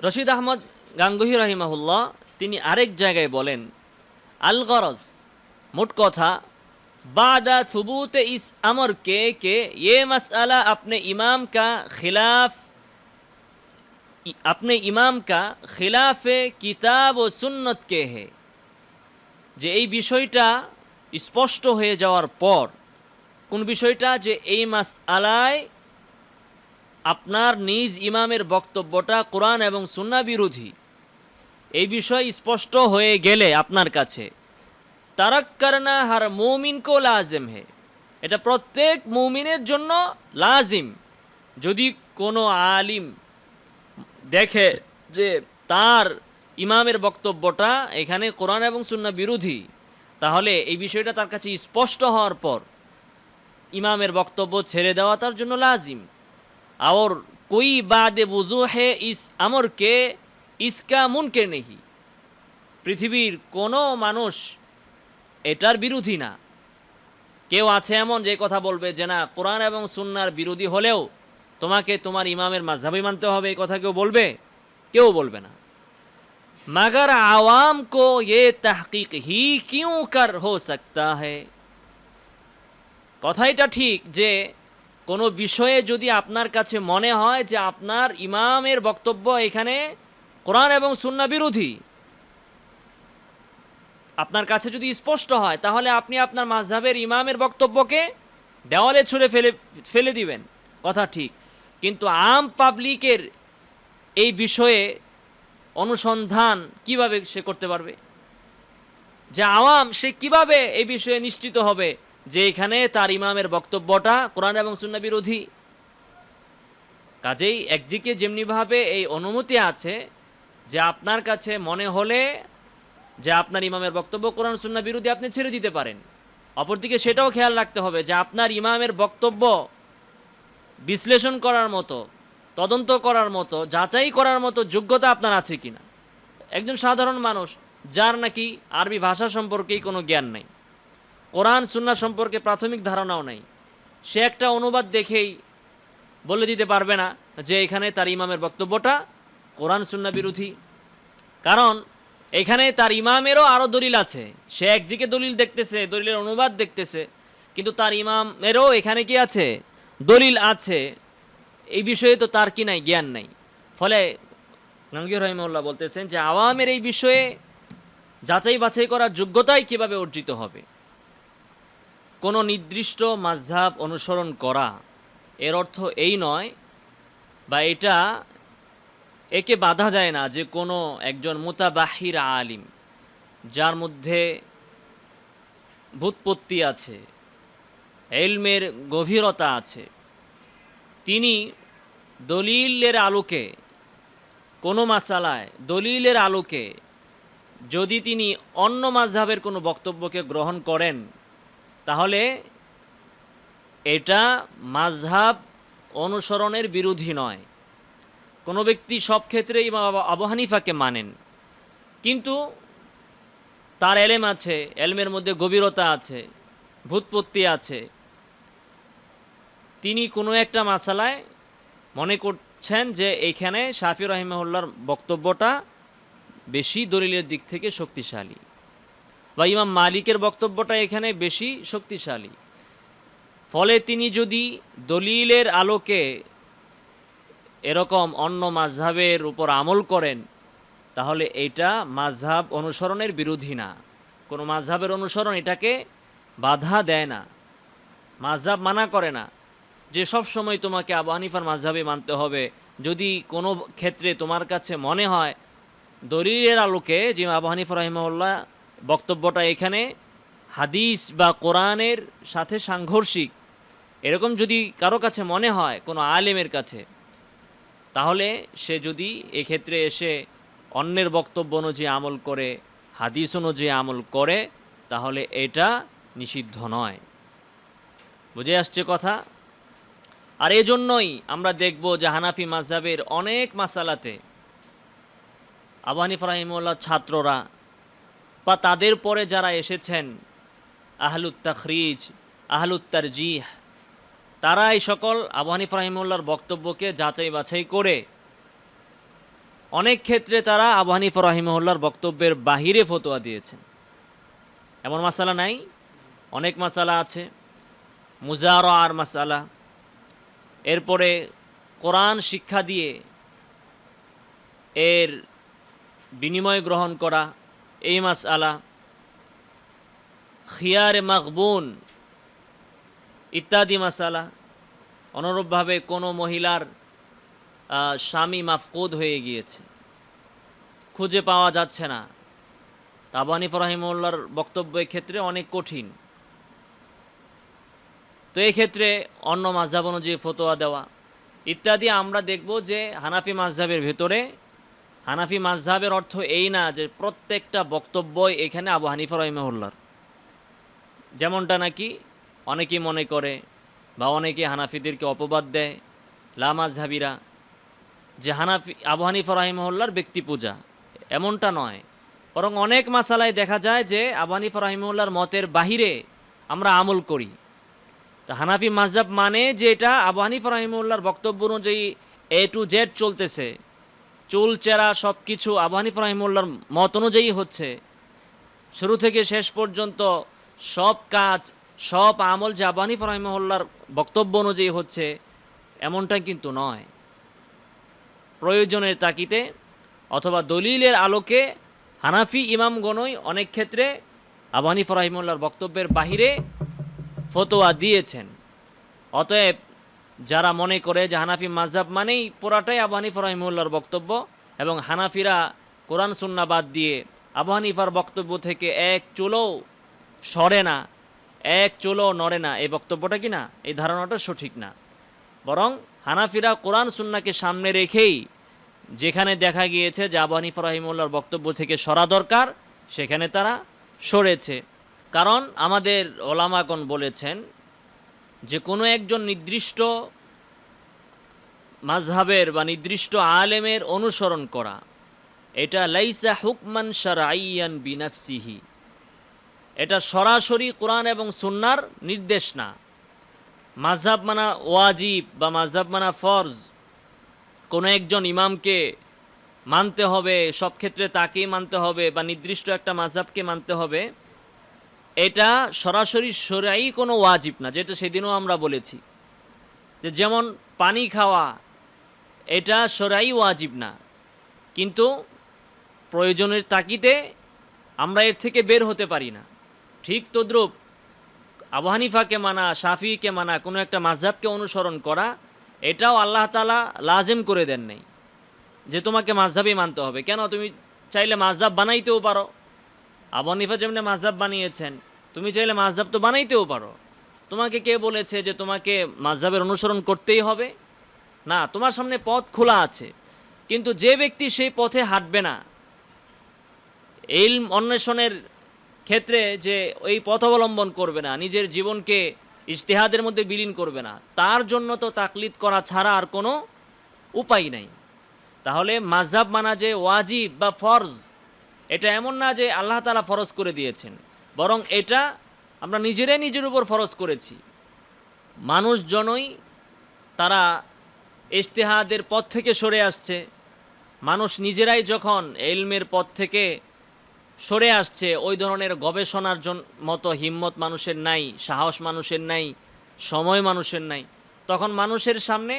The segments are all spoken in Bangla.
রশিদ আহমদ গাঙ্গুহি রহিমাহুল্লাহ তিনি আরেক জায়গায় বলেন আল গরজ মোট কথা बादा सबूत इस अमर के कि ये मसला अपने इमाम का खिलाफ अपने इमाम का खिलाफ किताब ও সুন্নত কে হে যে এই বিষয়টা স্পষ্ট হয়ে যাওয়ার পর কোন বিষয়টা যে এই মাস আলায় আপনার নিজ ইমামের বক্তব্যটা কোরআন এবং সুন্না বিরোধী। এই বিষয় স্পষ্ট হয়ে গেলে আপনার কাছে। তারাক করনা হার মৌমিন কো লাজিম হে। এটা প্রত্যেক মৌমিনের জন্য লাজিম। যদি কোনো আলিম দেখে যে তার ইমামের বক্তব্যটা এখানে কোরআন এবং সুন্না বিরোধী, তাহলে এই বিষয়টা তার কাছে স্পষ্ট হওয়ার পর ইমামের বক্তব্য ছেড়ে দেওয়া তার জন্য লাজিম। और कोई बाद वजू है इस अमर के इसका मुनके नहीं পৃথিবীর কোনো মানুষ এটার বিরোধী না কেউ আছে এমন যে কথা বলবে যে না কোরআন এবং সুন্নার বিরোধী হলেও তোমাকে তোমার ইমামের মাঝহাবি মানতে হবে এই কথা কেউ বলবে কেউ বলবে না मगर आवाम को ये तहकीक ही क्यों कर हो सकता है কথা এটা ঠিক যে কোনো বিষয়ে যদি আপনার কাছে মনে হয় যে আপনার ইমামের বক্তব্য এখানে কোরআন এবং সুন্না বিরোধী, আপনার কাছে যদি স্পষ্ট হয়, তাহলে আপনি আপনার মাঝহাবের ইমামের বক্তব্যকে দেওয়ালে ছুঁড়ে ফেলে ফেলে দিবেন। কথা ঠিক। কিন্তু আম পাবলিকের এই বিষয়ে অনুসন্ধান কীভাবে সে করতে পারবে? যে আওয়াম সে কীভাবে এই বিষয়ে নিশ্চিত হবে? যে এখানে তার ইমামের বক্তব্যটা কোরআন এবং সুন্না বিরোধী। কাজেই একদিকে যেমনিভাবে এই অনুমতি আছে যে আপনার কাছে মনে হলে যে আপনার ইমামের বক্তব্য কোরআন সুন্না বিরোধী আপনি ছেড়ে দিতে পারেন। অপরদিকে সেটাও খেয়াল রাখতে হবে যে আপনার ইমামের বক্তব্য বিশ্লেষণ করার মতো, তদন্ত করার মতো, যাচাই করার মতো যোগ্যতা আপনার আছে কিনা। একজন সাধারণ মানুষ, যার নাকি আরবি ভাষা সম্পর্কেই কোনো জ্ঞান নেই। কোরআন সুন্না সম্পর্কে প্রাথমিক ধারণাও নেই। সে একটা অনুবাদ দেখেই বলে দিতে পারবে না যে এখানে তার ইমামের বক্তব্যটা কোরআন সুন্না বিরোধী। কারণ এখানে তার ইমামেরও আরও দলিল আছে। সে একদিকে দলিল দেখতেছে, দলিলের অনুবাদ দেখতেছে, কিন্তু তার ইমামেরও এখানে কি আছে? দলিল আছে। এই বিষয়ে তো তার কি নাই, জ্ঞান নাই। ফলে গাঙ্গীর রহিমউল্লাহ বলতেছেন যে আওয়ামের এই বিষয়ে যাচাই বাছাই করার যোগ্যতাই কীভাবে অর্জিত হবে? কোনো নির্দিষ্ট মাঝহাব অনুসরণ করা, এর অর্থ এই নয় বা এটা একে বাধা যায় না যে কোনো একজন মোতাবাহির আলিম, যার মধ্যে ভূতপত্তি আছে এলমের গভীরতা আছে। তিনি দলিলের আলোকে, কোনো মাসালায় দলিলের আলোকে যদি তিনি অন্য মাঝহাবের কোনো বক্তব্যকে গ্রহণ করেন তাহলে এটা মাঝহাব অনুসরণের বিরোধী নয়। কোনো ব্যক্তি সব ক্ষেত্রে ইমাম আবু- হানিফাকে মানেন। কিন্তু তার এলেম আছে, এলমের মধ্যে গভীরতা আছে, ভূতপত্তি আছে। তিনি কোনো একটা মাসালায় মনে করছেন যে এইখানে শাফি রহিমাহুল্লার বক্তব্যটা বেশি দলিলের দিক থেকে শক্তিশালী। বা ইমাম মালিকের বক্তব্যটা এখানে বেশি শক্তিশালী। ফলে তিনি যদি দলিলের আলোকে এরকম অন্য মাঝহাবের উপর আমল করেন, তাহলে এইটা মাঝহাব অনুসরণের বিরোধী না। কোনো মাঝহাবের অনুসরণ এটাকে বাধা দেয় না মাঝহাব মানা করে না যে সব সময় তোমাকে আবু হানিফার মাঝহাবে মানতে হবে। যদি কোনো ক্ষেত্রে তোমার কাছে মনে হয় দলিলের আলোকে, যে আবু হানিফা রহিমউল্লাহ বক্তব্যটা এখানে, হাদিস বা কোরআনের সাথে সাংঘর্ষিক। এরকম যদি কারও কাছে মনে হয়, কোনো আলেমের কাছে, তাহলে সে যদি এক্ষেত্রে এসে অন্যের বক্তব্য অনুযায়ী আমল করে, হাদিস অনুযায়ী আমল করে, তাহলে এটা নিষিদ্ধ নয়। বুঝে আসছে কথা? আর এজন্যই আমরা দেখব যে হানাফি মাঝহাবের অনেক মাসালাতে আবু হানিফ রাহিমুল্লাহ ছাত্ররা বা তাদের পরে যারা এসেছেন আহলুত তাখরিজ আহলুত তারজিহ তারা এই সকল আবু হানিফ রাহিমুল্লাহর বক্তব্যকে যাচাই বাছাই করে অনেক ক্ষেত্রে তারা আবু হানিফা রহিমহল্লার বক্তব্যের বাহিরে ফতোয়া দিয়েছেন। এমন মাসালা নাই, অনেক মাসালা আছে মুজার আর মাসালা, এরপরে কোরআন শিক্ষা দিয়ে এর বিনিময় গ্রহণ করা এই মাস আলা খিয়ারে মাকবুন ইত্যাদি মাসালা অনুরূপভাবে কোনো মহিলার স্বামী মাফকুদ হয়ে গিয়েছে। খুঁজে পাওয়া যাচ্ছে না। তাবানিফ রহিমউল্লার বক্তব্য ক্ষেত্রে অনেক কঠিন। তো এই ক্ষেত্রে অন্য মাঝহাব অনুযায়ী ফতোয়া দেওয়া। ইত্যাদি আমরা দেখব যে হানাফি মাঝহাবের ভেতরে হানাফি মাঝহাবের অর্থ এই না যে প্রত্যেকটা বক্তব্যই এখানে আবু হানিফা রহিমউল্লার যেমনটা নাকি অনেকেই মনে করে বা অনেকে হানাফিদেরকে অপবাদ দেয় লামাজহাবিরা যে হানাফি, আবু হানিফা রাহিমহল্লার ব্যক্তি পূজা। এমনটা নয়। বরং অনেক মাসালায় দেখা যায় যে আবু হানিফা রাহিমহল্লার মতের বাহিরে আমরা আমল করি। তা হানাফি মাঝহাব মানে যে এটা আবু হানিফা রাহিমউল্লার বক্তব্য অনুযায়ী এ টু জেড চলতেছে। চুল, চেরা সব কিছু আবু হানিফা রাহিমউল্লার মত অনুযায়ী হচ্ছে। শুরু থেকে শেষ পর্যন্ত সব কাজ, সব আমল যে আবু হানিফা বক্তব্য অনুযায়ী হচ্ছে এমনটা কিন্তু নয়। প্রয়োজনের তাকিতে অথবা দলিলের আলোকে হানাফি ইমামগণই অনেক ক্ষেত্রে আবু হানিফা রাহিমউল্লার বক্তব্যের বাহিরে ফতোয়া দিয়েছেন। অতএব যারা মনে করে যে হানাফি মাঝহাব মানেই পুরাটাই আবু হানিফা রহিমুল্লাহর বক্তব্য এবং হানাফিরা কোরআন সুন্না বাদ দিয়ে আবু হানিফার বক্তব্য থেকে এক চুলোও সরে না, এক চুলো নড়ে না। এই বক্তব্যটা কি না? এই ধারণাটা সঠিক না। বরং হানাফিরা কোরআন সুন্নাকে সামনে রেখেই যেখানে দেখা গিয়েছে যে আবু হানিফা রহিমুল্লাহর বক্তব্য থেকে সরা দরকার, সেখানে তারা সরেছে। কারণ আমাদের ওলামাগণ বলেছেন যে কোনো একজন নির্দিষ্ট মাঝহাবের বা নির্দিষ্ট আলেমের অনুসরণ করা, এটা লাইসা হুকমান শারাইয়ান বিনাফসিহি। এটা সরাসরি কোরআন এবং সুন্নার নির্দেশ না। মাঝহাব মানা ওয়াজিব বা মাঝহাব মানা ফরজ। কোনো একজন ইমামকে মানতে হবে, সব ক্ষেত্রে তাকেই মানতে হবে বা নির্দিষ্ট একটা মাঝহাবকে মানতে হবে। এটা সরাসরি সরাই কোনো ওয়াজিব না, যেটা সেদিনও আমরা বলেছি। যে যেমন পানি খাওয়া, এটা সরাই ওয়াজিব না। কিন্তু প্রয়োজনের তাকিতে আমরা এর থেকে বের হতে পারি না। ঠিক তদ্রূপ আবু হানিফাকে মানা শাফিকে মানা, কোনো একটা মাঝহাবকে অনুসরণ করা, এটাও আল্লাহ তালা লাজেম করে দেন নাই। যে তোমাকে মাঝহাবই মানতে হবে। কেন? তুমি চাইলে মাঝহাব বানাইতেও পারো। আবু হানিফা যেমনি মাঝহাব বানিয়েছেন তুমি চাইলে মাঝহাব তো বানাইতেও পারো। তোমাকে কে বলেছে যে তোমাকে মাঝহাবের অনুসরণ করতেই হবে? না, তোমার সামনে পথ খোলা আছে। কিন্তু যে ব্যক্তি সেই পথে হাঁটবে না এই অন্বেষণের ক্ষেত্রে যে ওই পথ অবলম্বন করবে না, নিজের জীবনকে ইশতেহাদের মধ্যে বিলীন করবে না, তার জন্য তো তাকলিদ করা ছাড়া আর কোনো উপায় নাই। তাহলে মাঝহাব মানা যে ওয়াজিব বা ফরজ, এটা এমন না যে আল্লাহ তালা ফরজ করে দিয়েছেন। বরং এটা আমরা নিজেরাই নিজের উপর ফরজ করেছি। মানুষজনই তারা ইশতেহাদের পথ থেকে সরে আসছে। মানুষ নিজেরাই যখন এলমের পথ থেকে সরে আসছে, ওই ধরনের গবেষণার মতো হিম্মত মানুষের নাই, সাহস মানুষের নাই, সময় মানুষের নাই। তখন মানুষের সামনে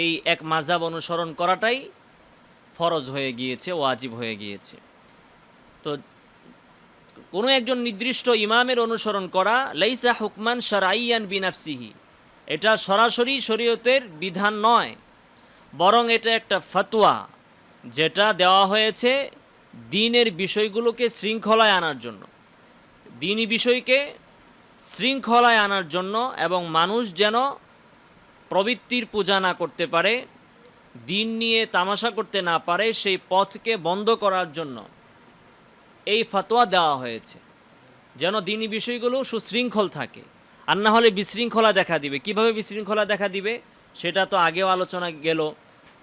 এই এক মাজাব অনুসরণ করাটাই ফরজ হয়ে গিয়েছে, ওয়াজিব হয়ে গিয়েছে। তো কোনো একজন নির্দিষ্ট ইমামের অনুসরণ করা, লাইসা হুকমান সারাইয়ান বিনাফসিহি। এটা সরাসরি শরীয়তের বিধান নয়, বরং এটা একটা ফতোয়া যেটা দেওয়া হয়েছে দিনের বিষয়গুলোকে শৃঙ্খলায় আনার জন্য। দিনই বিষয়কে শৃঙ্খলায় আনার জন্য এবং মানুষ যেন প্রবৃত্তির পূজা না করতে পারে, দিন নিয়ে তামাশা করতে না পারে, সেই পথকে বন্ধ করার জন্য এই ফতোয়া দেওয়া হয়েছে। যেন দিনই বিষয়গুলো সুশৃঙ্খল থাকে। আর না হলে বিশৃঙ্খলা দেখা দিবে। কীভাবে বিশৃঙ্খলা দেখা দিবে? সেটা তো আগেও আলোচনা গেল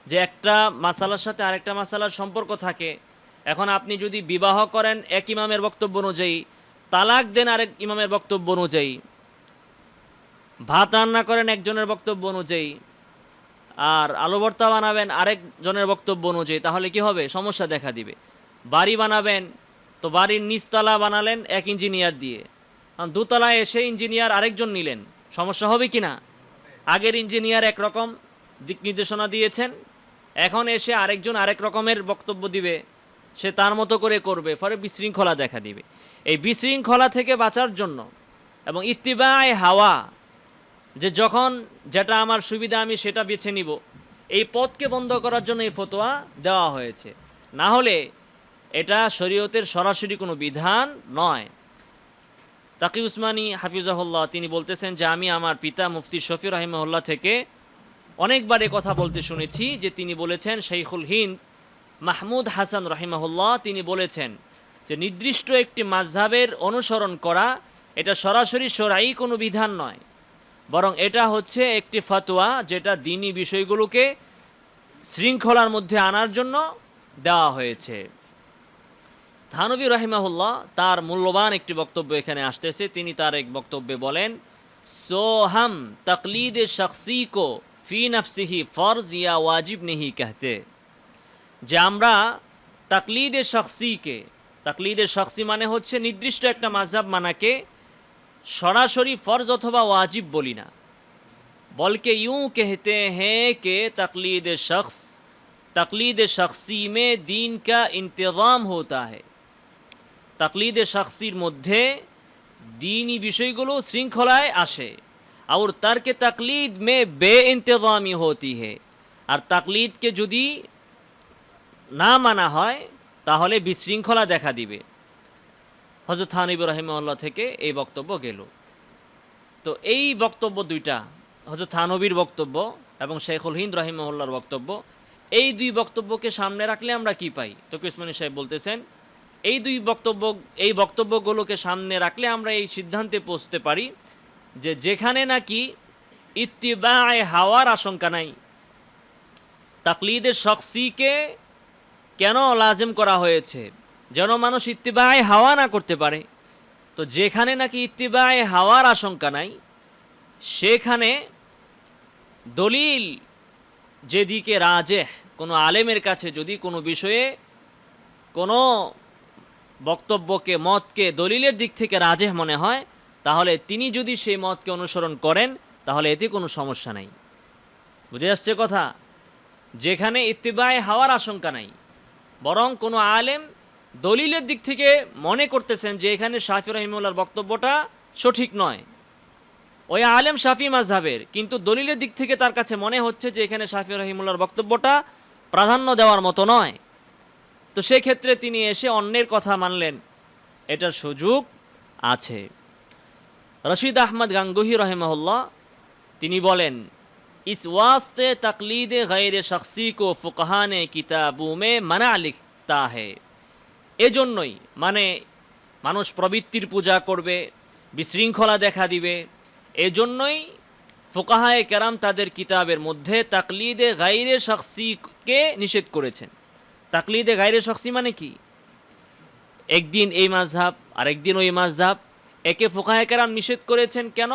যে একটা মাসালার সাথে আরেকটা মাসালার সম্পর্ক থাকে। এখন আপনি যদি বিবাহ করেন এক ইমামের বক্তব্য অনুযায়ী, তালাক দেন আরেক ইমামের বক্তব্য অনুযায়ী, ভাত রান্না করেন একজনের বক্তব্য অনুযায়ী, আর আলু ভর্তা বানাবেন আরেকজনের বক্তব্য অনুযায়ী, তাহলে কি হবে? সমস্যা দেখা দিবে। বাড়ি বানাবেন তো বাড়ির নিচতলা বানালেন এক ইঞ্জিনিয়ার দিয়ে। দুতলায় এসে ইঞ্জিনিয়ার আরেকজন নিলেন। সমস্যা হবে কি না? আগের ইঞ্জিনিয়ার একরকম দিক নির্দেশনা দিয়েছেন। এখন এসে আরেকজন আরেক রকমের বক্তব্য দিবে। সে তার মতো করে করবে, ফলে বিশৃঙ্খলা দেখা দিবে। এই বিশৃঙ্খলা থেকে বাঁচার জন্য এবং ইত্তিবায় হাওয়া, যে যখন যেটা আমার সুবিধা আমি সেটা বেছে নিব, এই পথকে বন্ধ করার জন্য এই ফতোয়া দেওয়া হয়েছে। না হলে এটা শরীয়তের সরাসরি কোনো বিধান নয়। তাকি উসমানী হাফিজাহুল্লাহ, তিনি বলতেছেন যে আমি আমার পিতা মুফতি শফি রাহিমহল্লা থেকে অনেকবার কথা বলতে শুনেছি যে তিনি বলেছেন শৈখুল হিন্দ মাহমুদ হাসান রহিমাহুল্লাহ, তিনি বলেছেন যে নির্দিষ্ট একটি মাঝহাবের অনুসরণ করা, এটা সরাসরি সরাই কোনো বিধান নয়। বরং এটা হচ্ছে একটি ফতোয়া যেটা দিনী বিষয়গুলোকে শৃঙ্খলার মধ্যে আনার জন্য দেওয়া হয়েছে। থানবী রাহিমাহুল্লাহ তার মূল্যবান একটি বক্তব্য এখানে আসতেছে। তিনি তার এক বক্তব্যে বলেন, সোহাম তকলিদ শখসি কো ফি নফসিহি ফরজ ইয়া ওয়াজিব নেহি কেহতে। যে আমরা তাকলিদে শখসিকে তাকলিদের শখসি মানে হচ্ছে নির্দিষ্ট একটা মাঝাব মানাকে সরাসরি ফরজ অথবা ওয়াজিব বলি না। বলকে ইউঁ কেহতে হ্যাঁ কে তকলিদ শখস, তকলিদ শখসি মে দিন কা ইন্তজাম হতা হ্যাঁ তাকলিদে শাকসির মধ্যে দিনই বিষয়গুলো শৃঙ্খলায় আসে। আর তারকে তাকলিদ মে বে ইন্তজামি হতি হে। আর তাকলিদকে যদি না মানা হয়, তাহলে বিশৃঙ্খলা দেখা দিবে। হজরত খান ইব্রাহিমল্লা থেকে এই বক্তব্য গেল। তো এই বক্তব্য দুইটা হজরত থানবীর বক্তব্য এবং শেখুল হিন্দ রহিমহল্লার বক্তব্য, এই দুই বক্তব্যকে সামনে রাখলে আমরা কি পাই? তো কিসমানি সাহেব বলতেছেন এই দুই বক্তব্য, এই বক্তব্যগুলোকে সামনে রাখলে আমরা এই সিদ্ধান্তে পৌঁছতে পারি যে যেখানে নাকি ইত্তিবায় হাওয়ার আশঙ্কা নাই। তাকলিদের শখসিকে কেন লাজেম করা হয়েছে? যেন মানুষ ইত্তিবায় হাওয়া না করতে পারে। তো যেখানে নাকি ইত্তিবায় হাওয়ার আশঙ্কা নাই, সেখানে দলিল যেদিকে রাজে কোনো আলেমের কাছে যদি কোনো বিষয়ে কোনো বক্তব্যকে, মতকে, দলিলের দিক থেকে রাজেহ মনে হয়, তাহলে তিনি যদি সেই মতকে অনুসরণ করেন, তাহলে এতে কোনো সমস্যা নাই। বুঝে আসছে কথা? যেখানে ইত্তিবায় হাওয়ার আশঙ্কা নাই, বরং কোনো আলেম দলিলের দিক থেকে মনে করতেছেন যে এখানে শাফি রহিমুল্লার বক্তব্যটা সঠিক নয়। ওই আলেম শাফি মাঝহাবের কিন্তু দলিলের দিক থেকে তার কাছে মনে হচ্ছে যে এখানে শাফি রহিমুল্লার বক্তব্যটা প্রাধান্য দেওয়ার মতো নয়। তো সেক্ষেত্রে তিনি এসে অন্যের কথা মানলেন। এটার সুযোগ আছে। রশিদ আহমদ গাঙ্গুহি রহেমহল্লা তিনি বলেন, ইস ওয়াস্তে তকলিদ গैर শখসি কো ফুকহানে কিতাবু মে মানা লিখতা হে। এজন্যই মানে মানুষ প্রবৃত্তির পূজা করবে, বিশৃঙ্খলা দেখা দিবে, এজন্যই ফোকাহায় কেরাম তাদের কিতাবের মধ্যে তাকলিদে গাইরে শখসিকে নিষেধ করেছেন। তাকলিদে গাইরে শখসি মানে কি? একদিন এই মাঝহাব আরেকদিন ওই মাঝহাব একে ফোকাহায় কেরাম নিষেধ করেছেন কেন?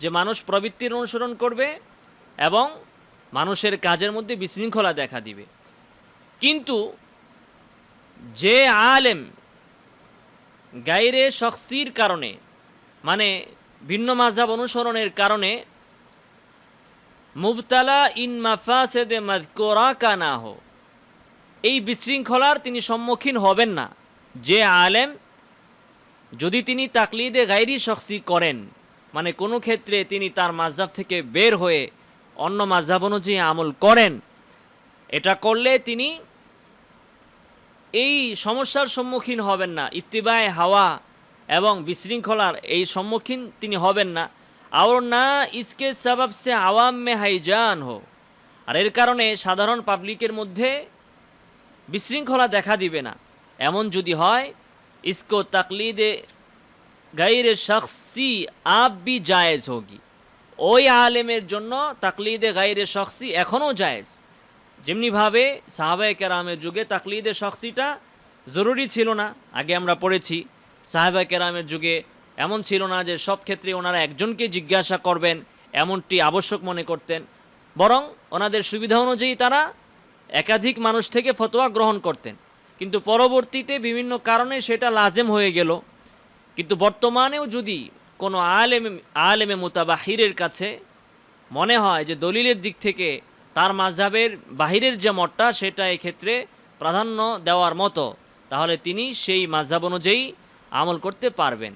যে মানুষ প্রবৃত্তির অনুসরণ করবে এবং মানুষের কাজের মধ্যে বিশৃঙ্খলা দেখা দিবে। কিন্তু যে আলেম গাইরে শখসির কারণে মানে ভিন্ন মাঝাব অনুসরণের কারণে, মুবতালা ইন মাফাসেদে মাদকোরা কা না হো এই বিশৃঙ্খলার তিনি সম্মুখীন হবেন না। যে আলেম যদি তিনি তাকলিদে গাইরি শখসি করেন মানে কোনো ক্ষেত্রে তিনি তার মাঝাব থেকে বের হয়ে অন্য মাঝাব অনুযায়ী আমল করেন, এটা করলে তিনি এই সমস্যার সম্মুখীন হবেন না। ইত্তিবায় হাওয়া এবং বিশৃঙ্খলার এই সম্মুখীন তিনি হবেন না। আর না ইসকে সবাব সে আওয়াম মে হাইজান হো। আর এর কারণে সাধারণ পাবলিকের মধ্যে বিশৃঙ্খলা দেখা দিবে না। এমন যদি হয়, ইসকো তাকলিদে গাইরে শখসি আপ বি জায়েজ হোগি। ওই আলেমের জন্য তাকলিদে গাইরে শখসি এখনও জায়েজ। যেমনিভাবে সাহাবায়ে কেরামের যুগে তাকলিদে শখসিটা জরুরি ছিল না, আগে আমরা পড়েছি। সাহাবায়ে কেরামের যুগে এমন ছিল না যে সব ক্ষেত্রে ওনারা একজনকে জিজ্ঞাসা করবেন, এমনটি আবশ্যক মনে করতেন। বরং ওনাদের সুবিধা অনুযায়ী তারা একাধিক মানুষ থেকে ফতোয়া গ্রহণ করতেন। কিন্তু পরবর্তীতে বিভিন্ন কারণে সেটা লাজেম হয়ে গেল। কিন্তু বর্তমানেও যদি কোনো আলেমে আলেমে মোতাবাহিরের কাছে মনে হয় যে দলিলের দিক থেকে তার মাঝাবের বাহিরের যে মতটা, সেটা এক্ষেত্রে প্রাধান্য দেওয়ার মতো, তাহলে তিনি সেই মাঝাব অনুযায়ী আমল করতে পারবেন।